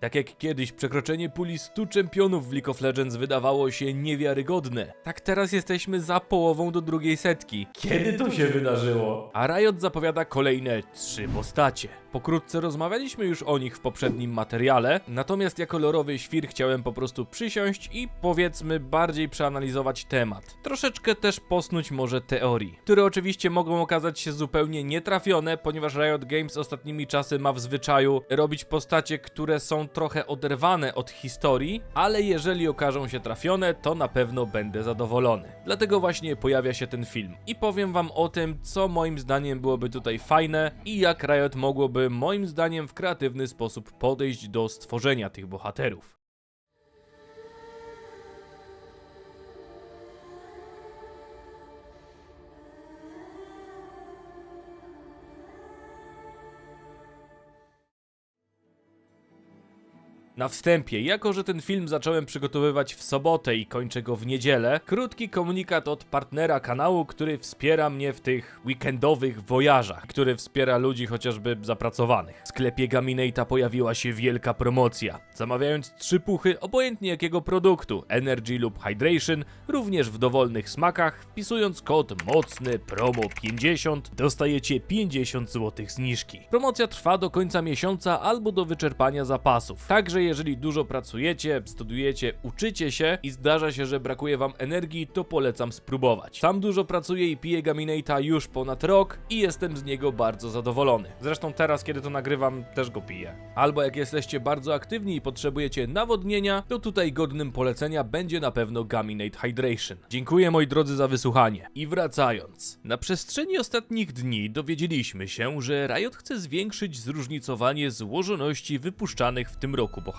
Tak jak kiedyś przekroczenie puli 100 czempionów w League of Legends wydawało się niewiarygodne, tak teraz jesteśmy za połową do drugiej setki. Kiedy to się wydarzyło? A Riot zapowiada kolejne trzy postacie. Pokrótce rozmawialiśmy już o nich w poprzednim materiale, natomiast jako lorowy świr chciałem po prostu przysiąść i powiedzmy bardziej przeanalizować temat. Troszeczkę też posnuć może teorii, które oczywiście mogą okazać się zupełnie nietrafione, ponieważ Riot Games ostatnimi czasy ma w zwyczaju robić postacie, które są trochę oderwane od historii, ale jeżeli okażą się trafione, to na pewno będę zadowolony. Dlatego właśnie pojawia się ten film i powiem wam o tym, co moim zdaniem byłoby tutaj fajne i jak Riot mogłoby moim zdaniem w kreatywny sposób podejść do stworzenia tych bohaterów. Na wstępie, jako że ten film zacząłem przygotowywać w sobotę i kończę go w niedzielę, krótki komunikat od partnera kanału, który wspiera mnie w tych weekendowych wojażach, który wspiera ludzi chociażby zapracowanych. W sklepie Gaminate'a pojawiła się wielka promocja. Zamawiając trzy puchy, obojętnie jakiego produktu, Energy lub Hydration, również w dowolnych smakach, wpisując kod mocny promo 50, dostajecie 50 zł zniżki. Promocja trwa do końca miesiąca albo do wyczerpania zapasów. Także jeżeli dużo pracujecie, studujecie, uczycie się i zdarza się, że brakuje wam energii, to polecam spróbować. Sam dużo pracuję i piję Gaminate'a już ponad rok i jestem z niego bardzo zadowolony. Zresztą teraz, kiedy to nagrywam, też go piję. Albo jak jesteście bardzo aktywni i potrzebujecie nawodnienia, to tutaj godnym polecenia będzie na pewno Gaminate Hydration. Dziękuję moi drodzy za wysłuchanie. I wracając. Na przestrzeni ostatnich dni dowiedzieliśmy się, że Riot chce zwiększyć zróżnicowanie złożoności wypuszczanych w tym roku bohaterów.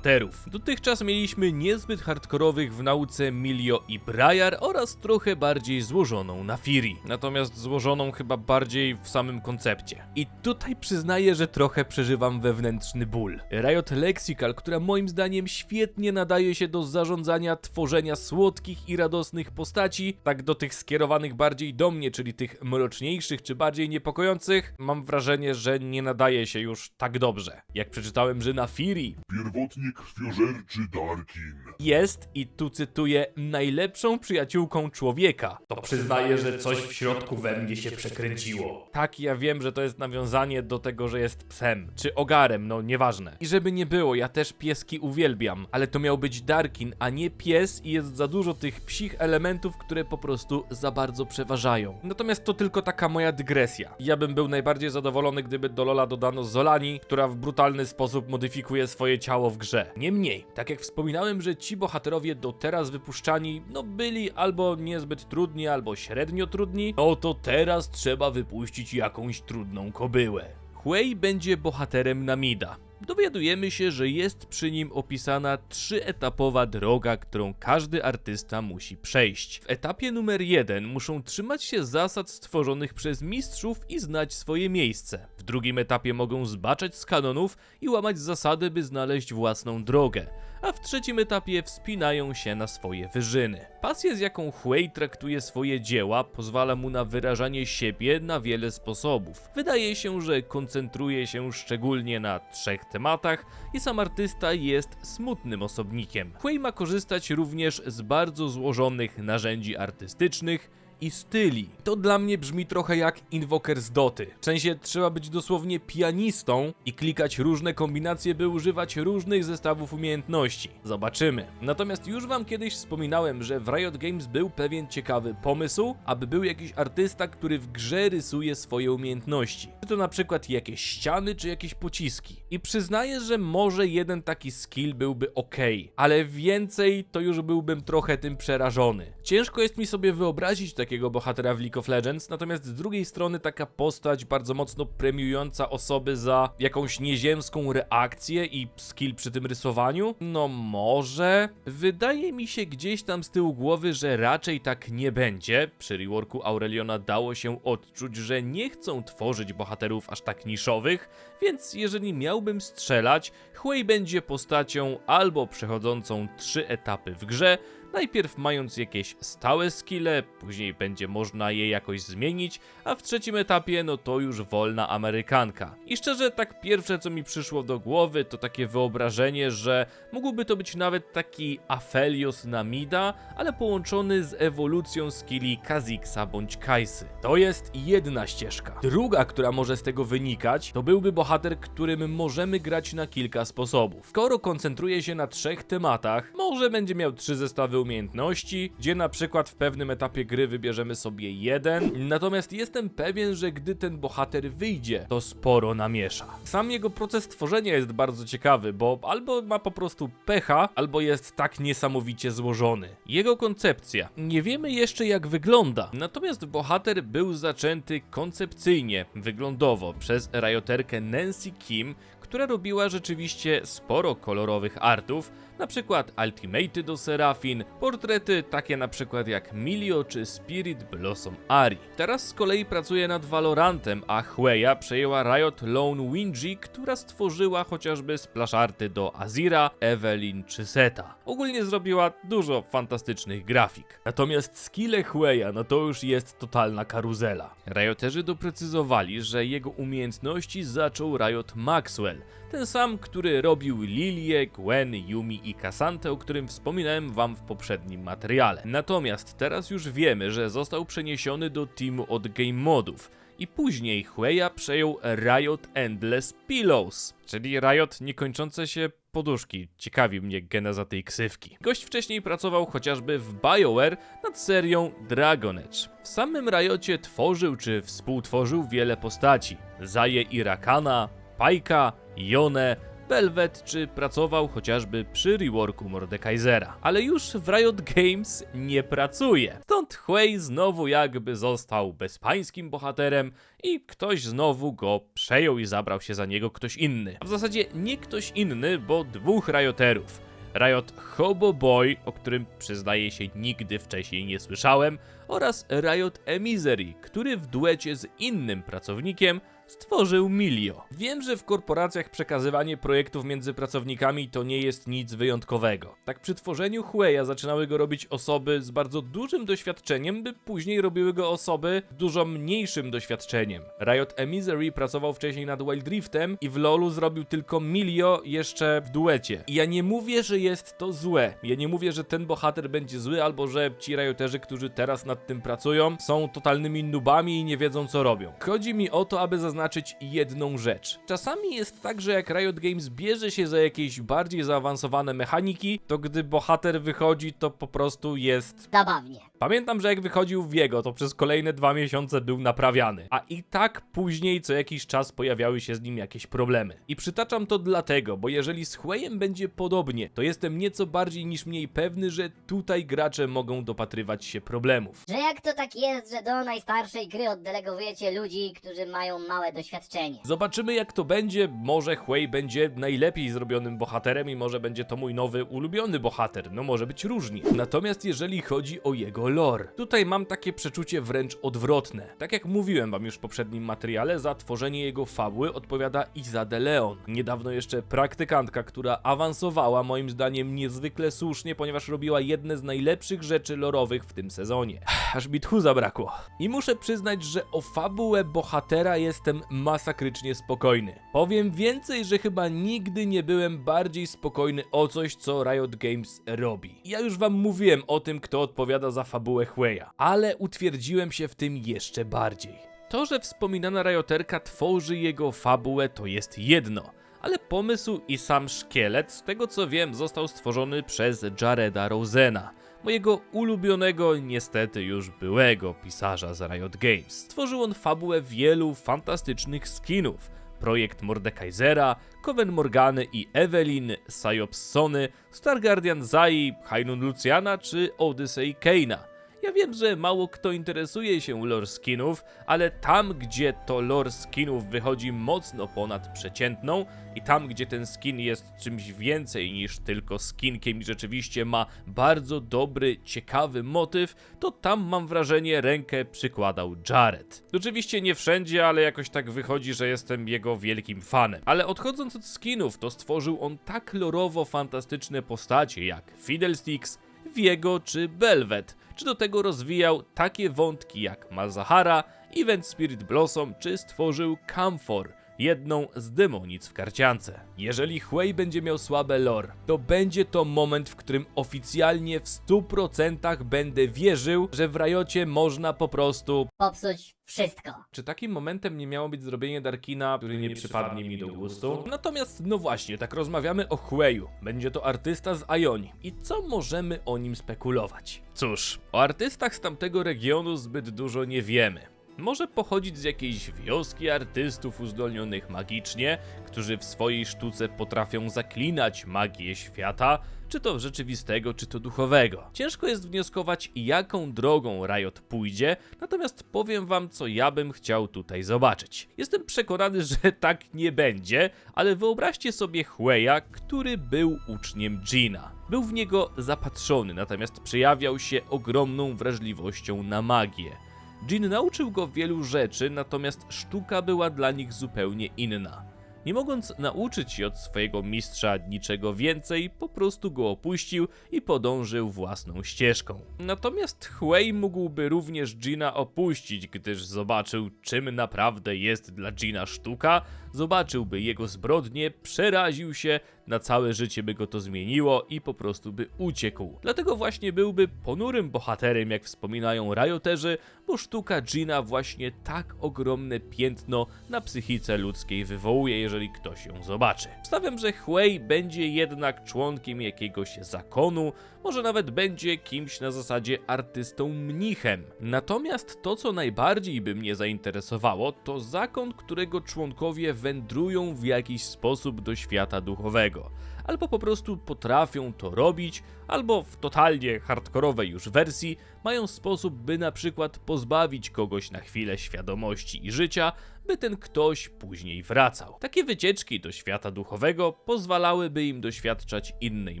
Dotychczas mieliśmy niezbyt hardkorowych w nauce Milio i Briar oraz trochę bardziej złożoną na Fury. Natomiast złożoną chyba bardziej w samym koncepcie. I tutaj przyznaję, że trochę przeżywam wewnętrzny ból. Riot Lexical, która moim zdaniem świetnie nadaje się do zarządzania, tworzenia słodkich i radosnych postaci, tak do tych skierowanych bardziej do mnie, czyli tych mroczniejszych czy bardziej niepokojących, mam wrażenie, że nie nadaje się już tak dobrze. Jak przeczytałem, że na Fury Pierwotnie krwiożerczy Darkin. jest, i tu cytuję, najlepszą przyjaciółką człowieka. To przyznaję, że coś w środku we mnie się przekręciło. Tak, ja wiem, że to jest nawiązanie do tego, że jest psem, czy ogarem, no nieważne. I żeby nie było, ja też pieski uwielbiam, ale to miał być Darkin, a nie pies i jest za dużo tych psich elementów, które po prostu za bardzo przeważają. Natomiast to tylko taka moja dygresja. Ja bym był najbardziej zadowolony, gdyby do Lola dodano Zolani, która w brutalny sposób modyfikuje swoje ciało w grze. Niemniej, tak jak wspominałem, że ci bohaterowie do teraz wypuszczani, no byli albo niezbyt trudni, albo średnio trudni, no to teraz trzeba wypuścić jakąś trudną kobyłę. Huey będzie bohaterem Namida. Dowiadujemy się, że jest przy nim opisana trzyetapowa droga, którą każdy artysta musi przejść. W etapie numer jeden muszą trzymać się zasad stworzonych przez mistrzów i znać swoje miejsce. W drugim etapie mogą zbaczać z kanonów i łamać zasady, by znaleźć własną drogę. A w trzecim etapie wspinają się na swoje wyżyny. Pasja, z jaką Huey traktuje swoje dzieła, pozwala mu na wyrażanie siebie na wiele sposobów. Wydaje się, że koncentruje się szczególnie na trzech tematach i sam artysta jest smutnym osobnikiem. Huey ma korzystać również z bardzo złożonych narzędzi artystycznych, i styli. To dla mnie brzmi trochę jak Invoker z Doty. W sensie trzeba być dosłownie pianistą i klikać różne kombinacje, by używać różnych zestawów umiejętności. Zobaczymy. Natomiast już wam kiedyś wspominałem, że w Riot Games był pewien ciekawy pomysł, aby był jakiś artysta, który w grze rysuje swoje umiejętności. Czy to na przykład jakieś ściany, czy jakieś pociski. I przyznaję, że może jeden taki skill byłby ok, ale więcej to już byłbym trochę tym przerażony. Ciężko jest mi sobie wyobrazić takiego bohatera w League of Legends, natomiast z drugiej strony taka postać bardzo mocno premiująca osoby za jakąś nieziemską reakcję i skill przy tym rysowaniu? No może. Wydaje mi się gdzieś tam z tyłu głowy, że raczej tak nie będzie. Przy reworku Aureliona dało się odczuć, że nie chcą tworzyć bohaterów aż tak niszowych, więc jeżeli miałbym strzelać, Huey będzie postacią albo przechodzącą trzy etapy w grze, Najpierw mając jakieś stałe skille, później będzie można je jakoś zmienić, a w trzecim etapie no to już wolna amerykanka. I szczerze tak pierwsze co mi przyszło do głowy to takie wyobrażenie, że mógłby to być nawet taki Aphelios Namida, ale połączony z ewolucją skilli Kha'Zix bądź Kaisy. To jest jedna ścieżka. Druga, która może z tego wynikać, to byłby bohater, którym możemy grać na kilka sposobów. Skoro koncentruje się na trzech tematach, może będzie miał trzy zestawy umiejętności, gdzie na przykład w pewnym etapie gry wybierzemy sobie jeden, natomiast jestem pewien, że gdy ten bohater wyjdzie, to sporo namiesza. Sam jego proces tworzenia jest bardzo ciekawy, bo albo ma po prostu pecha, albo jest tak niesamowicie złożony. Jego koncepcja. Nie wiemy jeszcze jak wygląda, natomiast bohater był zaczęty koncepcyjnie, wyglądowo przez rajoterkę Nancy Kim, która robiła rzeczywiście sporo kolorowych artów, na przykład Ultimaty do Serafin, portrety takie na przykład jak Milio czy Spirit Blossom Ari. Teraz z kolei pracuje nad Valorantem, a Hueya przejęła Riot Lone Winji, która stworzyła chociażby splasharty do Azira, Evelyn czy Seta. Ogólnie zrobiła dużo fantastycznych grafik. Natomiast skille Hueya, no to już jest totalna karuzela. Rioterzy doprecyzowali, że jego umiejętności zaczął Riot Maxwell, ten sam, który robił Lilię, Gwen, Yumi i Cassantę, o którym wspominałem wam w poprzednim materiale. Natomiast teraz już wiemy, że został przeniesiony do teamu od Game Modów. I później Hueya przejął Riot Endless Pillows, czyli Riot niekończące się poduszki. Ciekawi mnie geneza tej ksywki. Gość wcześniej pracował chociażby w BioWare nad serią Dragon Age. W samym Riocie tworzył czy współtworzył wiele postaci. Zaje i Rakana, Pajka, Jonę, Velvet, czy pracował chociażby przy reworku Mordekaisera. Ale już w Riot Games nie pracuje. Stąd Huey znowu jakby został bezpańskim bohaterem i ktoś znowu go przejął i zabrał się za niego ktoś inny. A w zasadzie nie ktoś inny, bo dwóch Rioterów. Riot Hobo Boy, o którym przyznaję się nigdy wcześniej nie słyszałem, oraz Riot Emisery, który w duecie z innym pracownikiem stworzył Milio. Wiem, że w korporacjach przekazywanie projektów między pracownikami to nie jest nic wyjątkowego. Tak przy tworzeniu Hueya zaczynały go robić osoby z bardzo dużym doświadczeniem, by później robiły go osoby dużo mniejszym doświadczeniem. Riot Emisery pracował wcześniej nad Wild Riftem i w LoLu zrobił tylko Milio jeszcze w duecie. I ja nie mówię, że jest to złe. Ja nie mówię, że ten bohater będzie zły, albo że ci Rioterzy, którzy teraz nad tym pracują, są totalnymi nubami i nie wiedzą co robią. Chodzi mi o to, aby zaznaczyć jedną rzecz. Czasami jest tak, że jak Riot Games bierze się za jakieś bardziej zaawansowane mechaniki, to gdy bohater wychodzi, to po prostu jest Zabawnie. Pamiętam, że jak wychodził Viego, to przez kolejne dwa miesiące był naprawiany, a i tak później co jakiś czas pojawiały się z nim jakieś problemy. I przytaczam to dlatego, bo jeżeli z Hueyem będzie podobnie, to jestem nieco bardziej niż mniej pewny, że tutaj gracze mogą dopatrywać się problemów. Że jak to tak jest, że do najstarszej gry oddelegowujecie ludzi, którzy mają małe doświadczenie. Zobaczymy jak to będzie, może Huey będzie najlepiej zrobionym bohaterem i może będzie to mój nowy ulubiony bohater, no może być różnie. Natomiast jeżeli chodzi o jego lore, tutaj mam takie przeczucie wręcz odwrotne. Tak jak mówiłem wam już w poprzednim materiale, za tworzenie jego fabuły odpowiada Iza de Leon. Niedawno jeszcze praktykantka, która awansowała moim zdaniem niezwykle słusznie, ponieważ robiła jedne z najlepszych rzeczy lorowych w tym sezonie. Aż mi tchu zabrakło. I muszę przyznać, że o fabułę bohatera jestem masakrycznie spokojny. Powiem więcej, że chyba nigdy nie byłem bardziej spokojny o coś, co Riot Games robi. Ja już wam mówiłem o tym, kto odpowiada za fabułę Hueya, ale utwierdziłem się w tym jeszcze bardziej. To, że wspominana Rioterka tworzy jego fabułę, to jest jedno. Ale pomysł i sam szkielet, z tego co wiem, został stworzony przez Jareda Rosena, mojego ulubionego, niestety już byłego pisarza z Riot Games. Stworzył on fabułę wielu fantastycznych skinów. Projekt Mordekaisera, Coven Morgany i Evelyn, Psyops Sony, Star Guardian Zai, Hainun Luciana czy Odyssey Keina. Ja wiem, że mało kto interesuje się lore skinów, ale tam, gdzie to lore skinów wychodzi mocno ponad przeciętną i tam, gdzie ten skin jest czymś więcej niż tylko skinkiem i rzeczywiście ma bardzo dobry, ciekawy motyw, to tam mam wrażenie rękę przykładał Jared. Oczywiście nie wszędzie, ale jakoś tak wychodzi, że jestem jego wielkim fanem. Ale odchodząc od skinów, to stworzył on tak lorowo fantastyczne postacie jak Fiddlesticks, Viego czy Belvet, czy do tego rozwijał takie wątki jak Malzahara, Event Spirit Blossom, czy stworzył Camphor, jedną z demonic w karciance. Jeżeli Huey będzie miał słabe lore, to będzie to moment, w którym oficjalnie w 100% będę wierzył, że w Riocie można po prostu Popsuć wszystko. czy takim momentem nie miało być zrobienie Darkina, który nie przypadnie mi do gustu? Natomiast, no właśnie, tak rozmawiamy o Hueyu. Będzie to artysta z Ioni. I co możemy o nim spekulować? Cóż, o artystach z tamtego regionu zbyt dużo nie wiemy. Może pochodzić z jakiejś wioski artystów uzdolnionych magicznie, którzy w swojej sztuce potrafią zaklinać magię świata, czy to rzeczywistego, czy to duchowego. Ciężko jest wnioskować, jaką drogą Riot pójdzie, natomiast powiem wam, co ja bym chciał tutaj zobaczyć. Jestem przekonany, że tak nie będzie, ale wyobraźcie sobie Hueya, który był uczniem Gina. Był w niego zapatrzony, natomiast przejawiał się ogromną wrażliwością na magię. Jin nauczył go wielu rzeczy, natomiast sztuka była dla nich zupełnie inna. Nie mogąc nauczyć się od swojego mistrza niczego więcej, po prostu go opuścił i podążył własną ścieżką. Natomiast Huey mógłby również Gina opuścić, gdyż zobaczył, czym naprawdę jest dla Gina sztuka, zobaczyłby jego zbrodnie, przeraził się, na całe życie by go to zmieniło i po prostu by uciekł. Dlatego właśnie byłby ponurym bohaterem, jak wspominają rioterzy, bo sztuka Gina właśnie tak ogromne piętno na psychice ludzkiej wywołuje, jeżeli ktoś ją zobaczy. Stawiam, że Huey będzie jednak członkiem jakiegoś zakonu, może nawet będzie kimś na zasadzie artystą mnichem. Natomiast to, co najbardziej by mnie zainteresowało, to zakon, którego członkowie wędrują w jakiś sposób do świata duchowego. Albo po prostu potrafią to robić, albo w totalnie hardkorowej już wersji mają sposób, by na przykład pozbawić kogoś na chwilę świadomości i życia, by ten ktoś później wracał. Takie wycieczki do świata duchowego pozwalałyby im doświadczać innej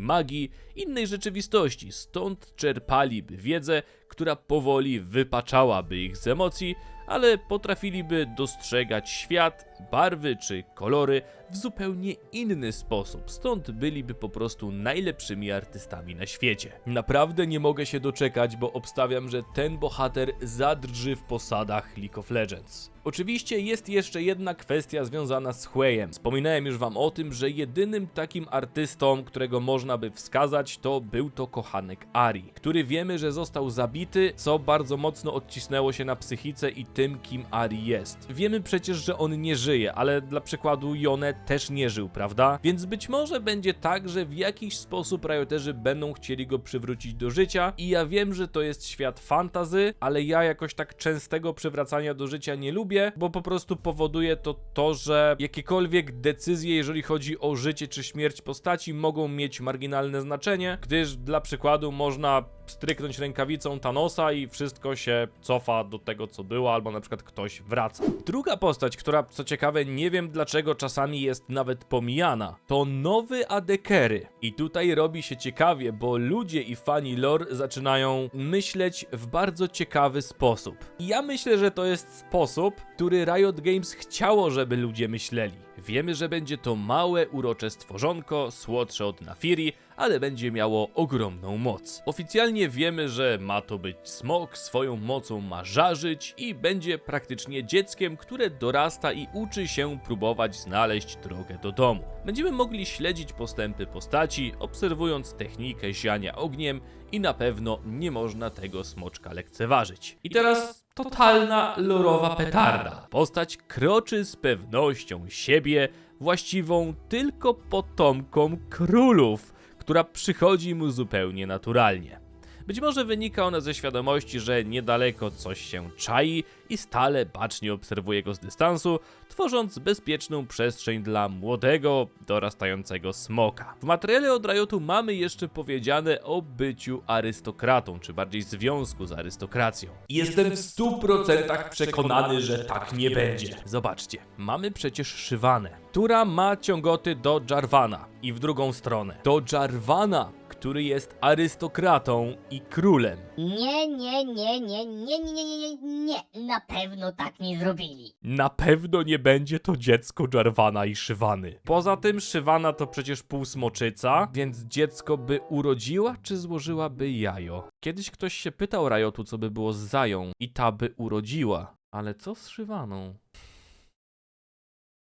magii, innej rzeczywistości, stąd czerpaliby wiedzę, która powoli wypaczałaby ich z emocji, ale potrafiliby dostrzegać świat, barwy czy kolory w zupełnie inny sposób, stąd byliby po prostu najlepszymi artystami na świecie. Naprawdę nie mogę się doczekać, bo obstawiam, że ten bohater zadrży w posadach League of Legends. Oczywiście jest jeszcze jedna kwestia związana z Hueyem. Wspominałem już wam o tym, że jedynym takim artystą, którego można by wskazać, to był to kochanek Ari, który wiemy, że został zabity, co bardzo mocno odcisnęło się na psychice i tym, kim Ari jest. Wiemy przecież, że on nie żyje, ale dla przykładu Jone też nie żył, prawda? Więc być może będzie tak, że w jakiś sposób rioterzy będą chcieli go przywrócić do życia i ja wiem, że to jest świat fantazy, ale ja jakoś tak częstego przywracania do życia nie lubię, bo po prostu powoduje to to, że jakiekolwiek decyzje, jeżeli chodzi o życie czy śmierć postaci, mogą mieć marginalne znaczenie, gdyż dla przykładu można stryknąć rękawicą Thanosa i wszystko się cofa do tego, co było, albo na przykład ktoś wraca. Druga postać, która co ciekawe, nie wiem dlaczego czasami jest nawet pomijana, to nowy Adekery. I tutaj robi się ciekawie, bo ludzie i fani lore zaczynają myśleć w bardzo ciekawy sposób. I ja myślę, że to jest sposób, który Riot Games chciało, żeby ludzie myśleli. Wiemy, że będzie to małe, urocze stworzonko, słodsze od Nafiri, ale będzie miało ogromną moc. Oficjalnie wiemy, że ma to być smok, swoją mocą ma żarzyć i będzie praktycznie dzieckiem, które dorasta i uczy się próbować znaleźć drogę do domu. Będziemy mogli śledzić postępy postaci, obserwując technikę ziania ogniem i na pewno nie można tego smoczka lekceważyć. I teraz totalna lorowa petarda. Postać kroczy z pewnością siebie, właściwą tylko potomkom królów, która przychodzi mu zupełnie naturalnie. Być może wynika ona ze świadomości, że niedaleko coś się czai i stale bacznie obserwuje go z dystansu, tworząc bezpieczną przestrzeń dla młodego, dorastającego smoka. W materiale od Riotu mamy jeszcze powiedziane o byciu arystokratą, czy bardziej związku z arystokracją. Jestem w 100% przekonany, że tak nie będzie. Zobaczcie, mamy przecież Szywanę, która ma ciągoty do Jarvana. I w drugą stronę. Do Jarvana, który jest arystokratą i królem. Nie, nie, nie, nie, nie, nie, nie, nie, nie, nie, na pewno tak nie zrobili. Na pewno nie będzie to dziecko Jarvana i Szywany. Poza tym Szywana to przecież półsmoczyca, więc dziecko by urodziła czy złożyłaby jajo. Kiedyś ktoś się pytał Rajotu, co by było z Zają i ta by urodziła. Ale co z Szywaną?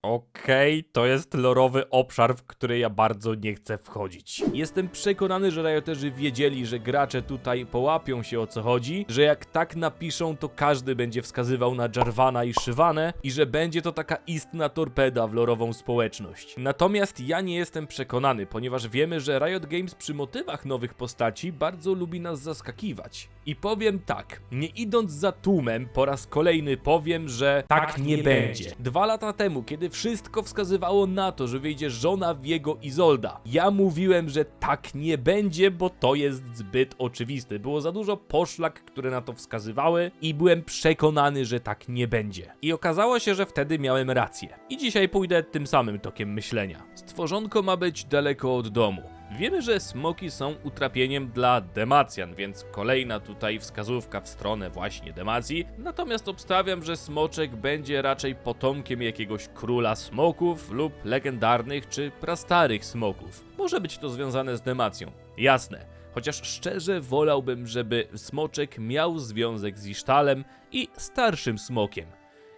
Okej, to jest lorowy obszar, w który ja bardzo nie chcę wchodzić. Jestem przekonany, że Rioterzy wiedzieli, że gracze tutaj połapią się o co chodzi, że jak tak napiszą, to każdy będzie wskazywał na Jarvana i Szywanę i że będzie to taka istna torpeda w lorową społeczność. Natomiast ja nie jestem przekonany, ponieważ wiemy, że Riot Games przy motywach nowych postaci bardzo lubi nas zaskakiwać. I powiem tak, nie idąc za tłumem, po raz kolejny powiem, że tak, nie, będzie. Dwa lata temu, kiedy wszystko wskazywało na to, że wyjdzie żona Wiego Izolda, ja mówiłem, że tak nie będzie, bo to jest zbyt oczywiste. Było za dużo poszlak, które na to wskazywały i byłem przekonany, że tak nie będzie. I okazało się, że wtedy miałem rację. I dzisiaj pójdę tym samym tokiem myślenia. Stworzonko ma być daleko od domu. Wiemy, że smoki są utrapieniem dla Demacjan, więc kolejna tutaj wskazówka w stronę właśnie Demacji. Natomiast obstawiam, że smoczek będzie raczej potomkiem jakiegoś króla smoków lub legendarnych czy prastarych smoków. Może być to związane z Demacją. Jasne. Chociaż szczerze wolałbym, żeby smoczek miał związek z Isztalem i starszym smokiem.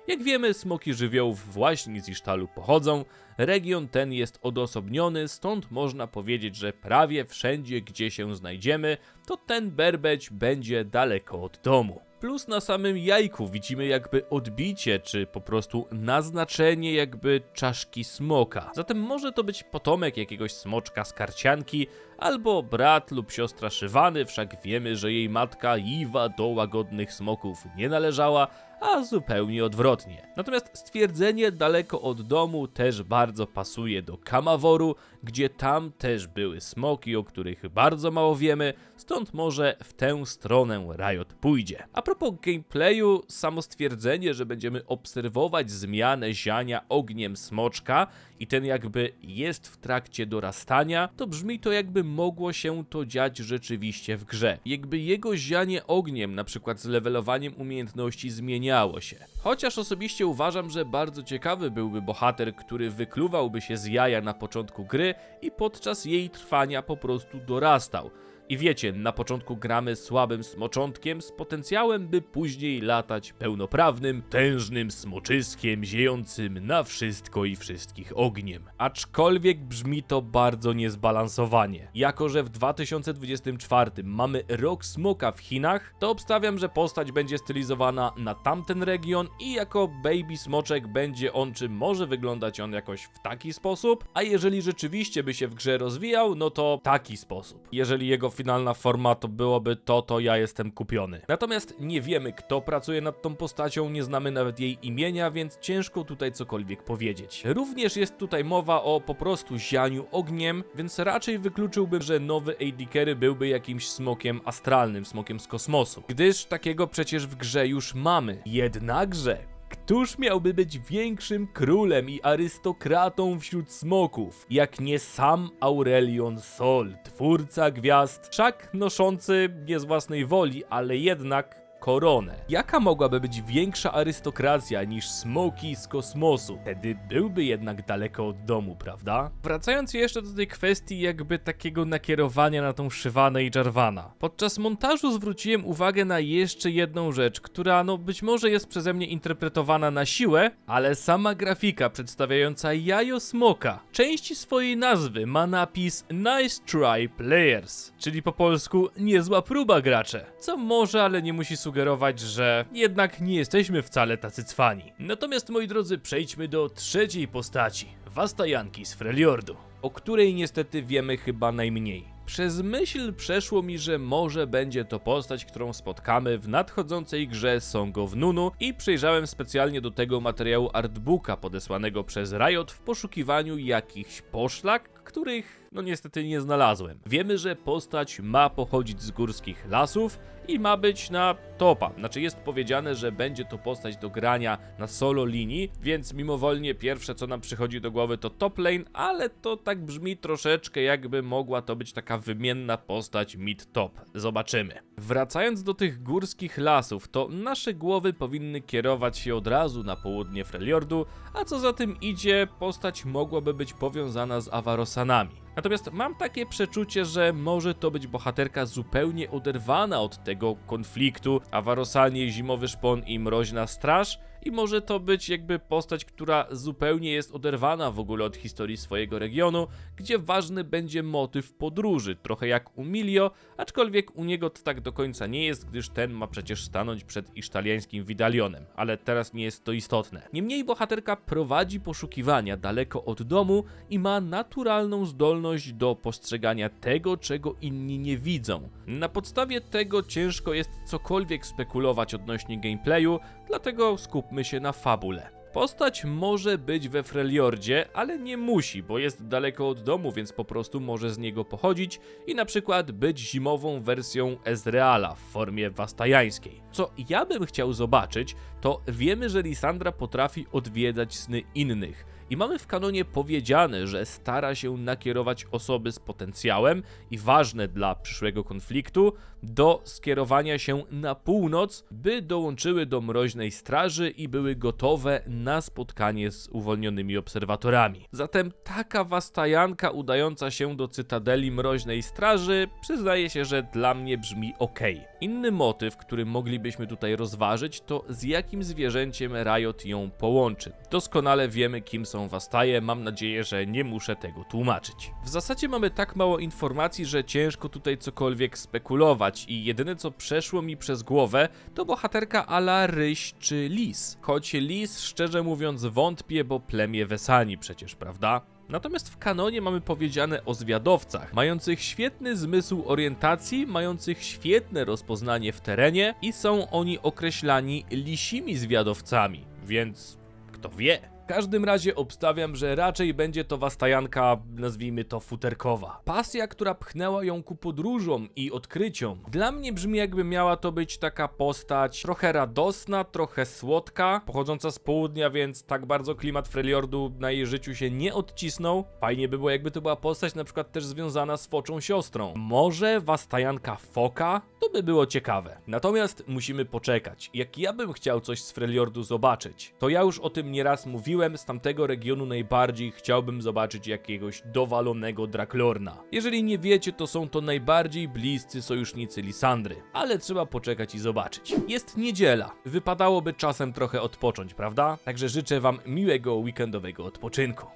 Jak wiemy, smoki żywiołów właśnie z Isztalu pochodzą. Region ten jest odosobniony, stąd można powiedzieć, że prawie wszędzie, gdzie się znajdziemy, to ten berbeć będzie daleko od domu. Plus na samym jajku widzimy jakby odbicie, czy po prostu naznaczenie jakby czaszki smoka. Zatem może to być potomek jakiegoś smoczka z karcianki, albo brat lub siostra Szywany, wszak wiemy, że jej matka Iwa do łagodnych smoków nie należała, a zupełnie odwrotnie. Natomiast stwierdzenie daleko od domu też bardzo pasuje do Kamaworu, gdzie tam też były smoki, o których bardzo mało wiemy, stąd może w tę stronę Riot pójdzie. A propos gameplayu, samo stwierdzenie, że będziemy obserwować zmianę ziania ogniem smoczka i ten jakby jest w trakcie dorastania, to brzmi to jakby mogło się to dziać rzeczywiście w grze. Jakby jego zianie ogniem, na przykład z levelowaniem umiejętności zmieniało się. Chociaż osobiście uważam, że bardzo ciekawy byłby bohater, który wykluwałby się z jaja na początku gry i podczas jej trwania po prostu dorastał. I wiecie, na początku gramy słabym smoczątkiem z potencjałem, by później latać pełnoprawnym, tężnym smoczyskiem ziejącym na wszystko i wszystkich ogniem. Aczkolwiek brzmi to bardzo niezbalansowanie. Jako, że w 2024 mamy rok smoka w Chinach, to obstawiam, że postać będzie stylizowana na tamten region i jako baby smoczek będzie on, czy może wyglądać on jakoś w taki sposób, a jeżeli rzeczywiście by się w grze rozwijał, no to taki sposób. Jeżeli jego finalna forma to byłoby to, to ja jestem kupiony. Natomiast nie wiemy, kto pracuje nad tą postacią, nie znamy nawet jej imienia, więc ciężko tutaj cokolwiek powiedzieć. Również jest tutaj mowa o po prostu zianiu ogniem, więc raczej wykluczyłbym, że nowy AD Carry byłby jakimś smokiem astralnym, smokiem z kosmosu. Gdyż takiego przecież w grze już mamy. Jednakże Któż miałby być większym królem i arystokratą wśród smoków, jak nie sam Aurelion Sol, twórca gwiazd, wszak noszący nie z własnej woli, ale jednak koronę. Jaka mogłaby być większa arystokracja niż smoki z kosmosu? Wtedy byłby jednak daleko od domu, prawda? Wracając jeszcze do tej kwestii jakby takiego nakierowania na tą Szywanę i Jarvana. Podczas montażu zwróciłem uwagę na jeszcze jedną rzecz, która no być może jest przeze mnie interpretowana na siłę, ale sama grafika przedstawiająca jajo smoka części swojej nazwy ma napis Nice Try Players, czyli po polsku niezła próba gracze. Co może, ale nie musi sugerować, że jednak nie jesteśmy wcale tacy cwani. Natomiast moi drodzy, przejdźmy do trzeciej postaci, Wastajanki z Freljordu, o której niestety wiemy chyba najmniej. Przez myśl przeszło mi, że może będzie to postać, którą spotkamy w nadchodzącej grze Song of Nunu i przyjrzałem specjalnie do tego materiału artbooka podesłanego przez Riot w poszukiwaniu jakichś poszlak, których no niestety nie znalazłem. Wiemy, że postać ma pochodzić z górskich lasów i ma być na topa. Znaczy jest powiedziane, że będzie to postać do grania na solo linii, więc mimowolnie pierwsze co nam przychodzi do głowy to top lane, ale to tak brzmi troszeczkę jakby mogła to być taka wymienna postać mid-top. Zobaczymy. Wracając do tych górskich lasów, to nasze głowy powinny kierować się od razu na południe Freljordu, a co za tym idzie, postać mogłaby być powiązana z Awarosanami. Natomiast mam takie przeczucie, że może to być bohaterka zupełnie oderwana od tego konfliktu, Awarosanie, Zimowy Szpon i Mroźna Straż, i może to być jakby postać, która zupełnie jest oderwana w ogóle od historii swojego regionu, gdzie ważny będzie motyw podróży, trochę jak u Milio, aczkolwiek u niego to tak do końca nie jest, gdyż ten ma przecież stanąć przed isztaliańskim Widalionem, ale teraz nie jest to istotne. Niemniej bohaterka prowadzi poszukiwania daleko od domu i ma naturalną zdolność do postrzegania tego, czego inni nie widzą. Na podstawie tego ciężko jest cokolwiek spekulować odnośnie gameplayu, dlatego skupmy się na fabule. Postać może być we Freljordzie, ale nie musi, bo jest daleko od domu, więc po prostu może z niego pochodzić i na przykład być zimową wersją Ezreala w formie wastajańskiej. Co ja bym chciał zobaczyć, to wiemy, że Lisandra potrafi odwiedzać sny innych. I mamy w kanonie powiedziane, że stara się nakierować osoby z potencjałem i ważne dla przyszłego konfliktu do skierowania się na północ, by dołączyły do mroźnej straży i były gotowe na spotkanie z uwolnionymi obserwatorami. Zatem taka wastajanka udająca się do cytadeli mroźnej straży przyznaje się, że dla mnie brzmi ok. Inny motyw, który moglibyśmy tutaj rozważyć, to z jakim zwierzęciem Riot ją połączy. Doskonale wiemy, kim są wastaje, mam nadzieję, że nie muszę tego tłumaczyć. W zasadzie mamy tak mało informacji, że ciężko tutaj cokolwiek spekulować i jedyne co przeszło mi przez głowę to bohaterka ala ryś czy lis. Choć lis, szczerze mówiąc, wątpię, bo plemię Wesani przecież, prawda? Natomiast w kanonie mamy powiedziane o zwiadowcach, mających świetny zmysł orientacji, mających świetne rozpoznanie w terenie i są oni określani lisimi zwiadowcami, więc kto wie. Każdym razie obstawiam, że raczej będzie to wastajanka, nazwijmy to futerkowa. Pasja, która pchnęła ją ku podróżom i odkryciom. Dla mnie brzmi jakby miała to być taka postać trochę radosna, trochę słodka, pochodząca z południa, więc tak bardzo klimat Freljordu na jej życiu się nie odcisnął. Fajnie by było jakby to była postać na przykład też związana z foczą siostrą. Może wastajanka foka? To by było ciekawe. Natomiast musimy poczekać. Jak ja bym chciał coś z Freljordu zobaczyć, to ja już o tym nieraz mówiłem, z tamtego regionu najbardziej chciałbym zobaczyć jakiegoś dowalonego Draklorna. Jeżeli nie wiecie, to są to najbardziej bliscy sojusznicy Lisandry, ale trzeba poczekać i zobaczyć. Jest niedziela, wypadałoby czasem trochę odpocząć, prawda? Także życzę wam miłego weekendowego odpoczynku.